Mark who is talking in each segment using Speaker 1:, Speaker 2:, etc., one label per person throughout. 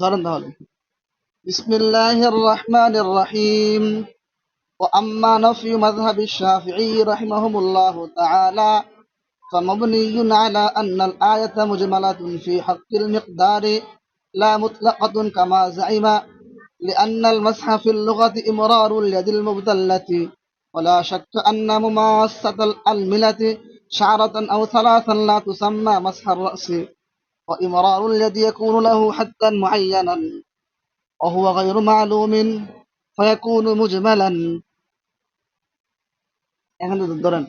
Speaker 1: ধরেন তাহলে بسم الله الرحمن الرحيم وأما نفي مذهب الشافعي رحمهم الله تعالى فمبني على أن الآية مجملة في حق المقدار لا مطلقة كما زعم لأن المسح في اللغة إمرار اليد المبتلة ولا شك أن مماسة الألملة شعرة أو ثلاثا لا تسمى مسح الرأس وإمرار اليد يكون له حدا معينا وهو غير معلوم فيكون مجملا এখানে ধরেন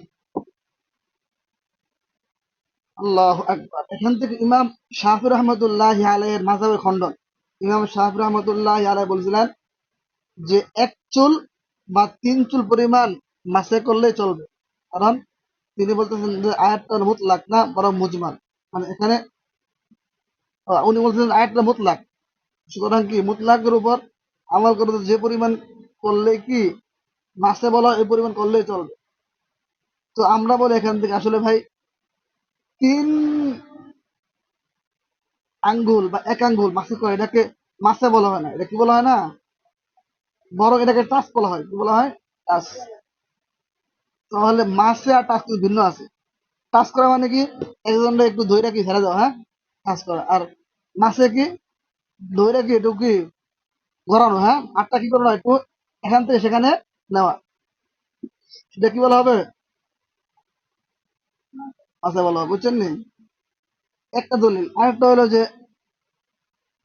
Speaker 1: আল্লাহ আকবার এখান থেকে ইমাম শাহি রহমতুল্লাহ আলাইয়ের মাঝাবের খণ্ডন ইমাম শাহি রহমতুল্লাহ আলাই বলছিলেন যে এক চুল বা তিন চুল পরিমাণ মাসে করলেই চলবে কারণ তিনি বলতেছেন যে আয়াতটার মুতলাক না, বরং মুজমাল। মানে এখানে উনি বলছেন আয়াতটা মুতলাক। সুতরাং কি মুতলাকের উপর আমল করে যে পরিমাণ করলে কি মাসে বলা এই পরিমাণ করলেই চলবে। তো আমরা বলি এখান থেকে আসলে ভাই, তিন আঙ্গুল বা এক আঙ্গুল মাসে করে, এটাকে মাসে বলা হয় না। এটা কি বলা হয় না? বরং এটাকে টাচ বলা হয়। কি বলা হয়? টাচ তাহলে মাসে আর টাচ ভিন্ন আছে। টাচ করা মানে কি? একজনটা একটু ধৈরা কি ছেড়ে দেওয়া হ্যাঁ? টাচ করা। আর মাসে কি? ধৈরা কি একটু কি? ঘোরানো হ্যাঁ? আটটা কি করানো একটু এখান থেকে সেখানে নেওয়া। সেটা কি বলা হবে? আচ্ছা বলা হবে। বুঝছেন নি? একটা দলিল। আরেকটা হলো যে,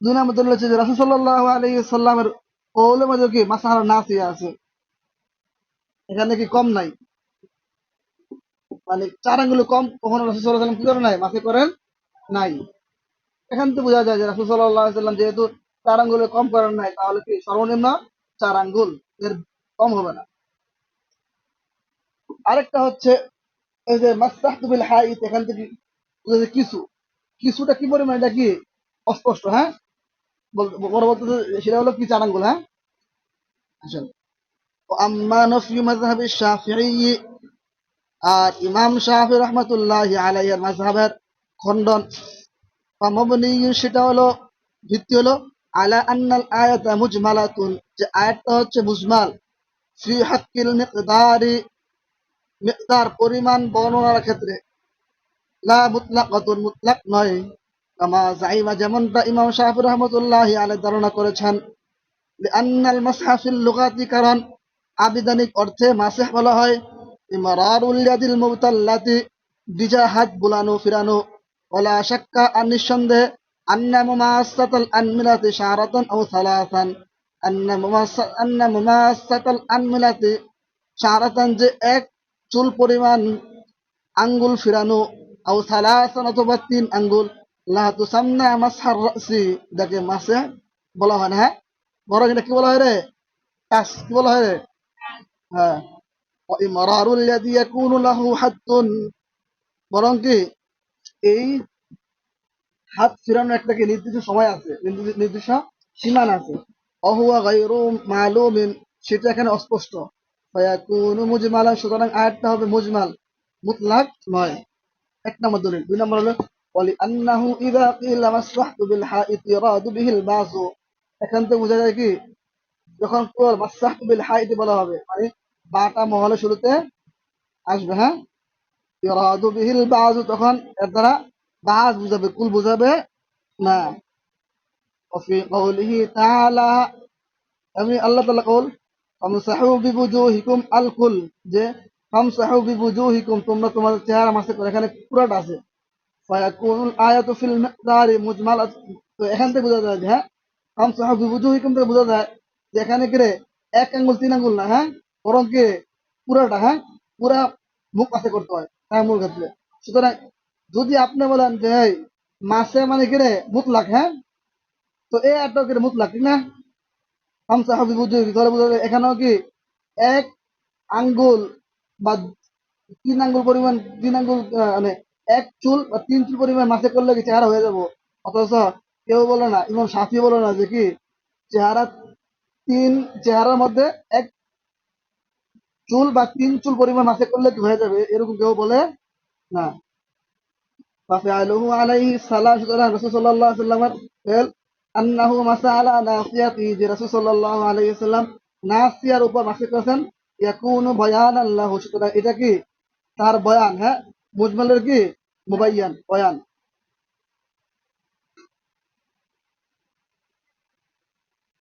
Speaker 1: দুই নম্বর দলিল হচ্ছে যে, রাসুল সাল্লাহ আলী সাল্লামের কৌলের মধ্যে কি মাসাহার নাসিয়া আছে? এখানে কি কম নাই? মানে চার আঙ্গুলে কম, কখনো রাসুল সাল্লাহ কি করে নাই? মাসে করেন নাই। এখান থেকে বোঝা যায় যে রাসুল সাল্লাহ সাল্লাম যেহেতু চার আঙ্গুলে কম করেন নাই, তাহলে কি সর্বনিম্ন চার আঙ্গুল এর কম হবে না? আরেকটা হচ্ছে এই যে মাস্তাহতুবিল হাইত, এখান থেকে কিছু। কিছুটা কি পরিমাণ? এটা কি অস্পষ্ট হ্যাঁ? বড় সেটা হলো কি চার আঙ্গুল হ্যাঁ? আসেন। আম্মা নফি মাযহাবি শাফিঈ আর ইমাম শাফি রহমাতুল্লাহ আলাইহির মাযহাবের খণ্ডন ফামাবনি সেটা হলো, ভিত্তি হলো, আলা আন্নাল আয়াতা মুজমালাতুন, যে আয়াতটা হচ্ছে মুজমাল। ফি হাক্কিল মিকদারি, মিকদার পরিমাণ বর্ণনার ক্ষেত্রে। লা মুতলাকাতুন, মুতলাক নয়। কামা জাইমা যেমনটা ইমাম শাফি রহমতুল্লাহ আলাই ধারণা করেছেন লিআন্নাল মাসহা ফিল লুগাতি, কারণ আবিধানিক অর্থে মাসিহ বলা হয়। ইমরারুল ইয়াদিল মুবতাল্লাতি ডিজা হাত বুলানো, ফিরানো। ওলা শাক্কা আর নিঃসন্দেহে আন্না মুমাসাতাল আনমিলাতি শারাতান আও সালাসান। আন্না মুমাসা, আন্না আনমিলাতি শারাতান যে এক চুল পরিমাণ আঙ্গুল ফিরানো, আও সালাসান অথবা তিন আঙ্গুল। লা তুসাম্না মাসহার রাসি যাকে মাসে বলা হয় না হ্যাঁ? বরং এটা কি বলা হয় রে? টাস কি বলা হয় রে? হ্যাঁ। বরং কি এই হাত ফিরানোর একটা কি নির্দিষ্ট সময় আছে, নির্দিষ্ট সীমানা আছে। অহুয়া মালুমিন, সেটা এখানে অস্পষ্ট। সুতরাং আয়াতটা হবে মুজমাল, মুতলাক নয়। এক নম্বর দলিল। দুই নম্বর হলো বলি আন্নাহু ইদা কিলা মাসরাহতু বিল হাইত ইরাদু বিহিল বাযু এখান থেকে বোঝা যায় কি, যখন মাসরাহতু বিল হাইত বলা হবে মানে বাটা মহলে শুরুতে আসবে হ্যাঁ ইরাদু বিহিল বাযু তখন এর দ্বারা বাজ বুঝাবে কুল বুঝাবে না وفي قوله تعالى আমি আল্লাহ তাআলা কল ফামসাহু বিবুজুহিকুম আল কুল যে ফামসাহু বিবুজুহিকুম তোমরা তোমাদের চেহারা মাসে করে এখানে পুরাটা আছে ফায়াকুনুল আয়াতু ফিল মিকদারি মুজমাল তো এখান থেকে বোঝা যায় যে হ্যাঁ ফামসাহু বিবুজুহিকুম থেকে বোঝা যায় যে এখানে কি রে এক আঙ্গুল তিন আঙ্গুল না হ্যাঁ বরং কি পুরাটা হ্যাঁ? পুরা মুখ পাশে করতে হয় হ্যাঁ মূল ক্ষেত্রে। সুতরাং যদি আপনি বলেন যে মাসে মানে কি রে? মুতলাক হ্যাঁ? তো এই একটা কি রে, মুতলাক, ঠিক না? এখানেও কি এক আঙ্গুল বা তিন আঙ্গুল পরিমাণ, তিন আঙ্গুল মানে এক চুল বা তিন চুল পরিমাণ মাসে করলে কি চেহারা হয়ে যাব? অথচ কেউ বলে না, ইমাম সাফি বলে না যে কি, চেহারা তিন চেহারার মধ্যে এক চুল বা তিন চুল পরিমাণ মাসে করলে কি হয়ে যাবে? এরকম কেউ বলে না। ফাফে আলহু আলাইহি সালাম। সুতরাং রসুল সাল্লাহ সাল্লামের আন্নাহু মাসা নাসিয়াতি, যে রসুল সাল্লাহ আলাইহি সাল্লাম নাসিয়ার উপর মাসে করেছেন, ইয়াকুনু বয়ান আল্লাহ সুতরাং এটা কি? তার বয়ান হ্যাঁ? মুজমালের কি? মুবাইয়ান, বয়ান।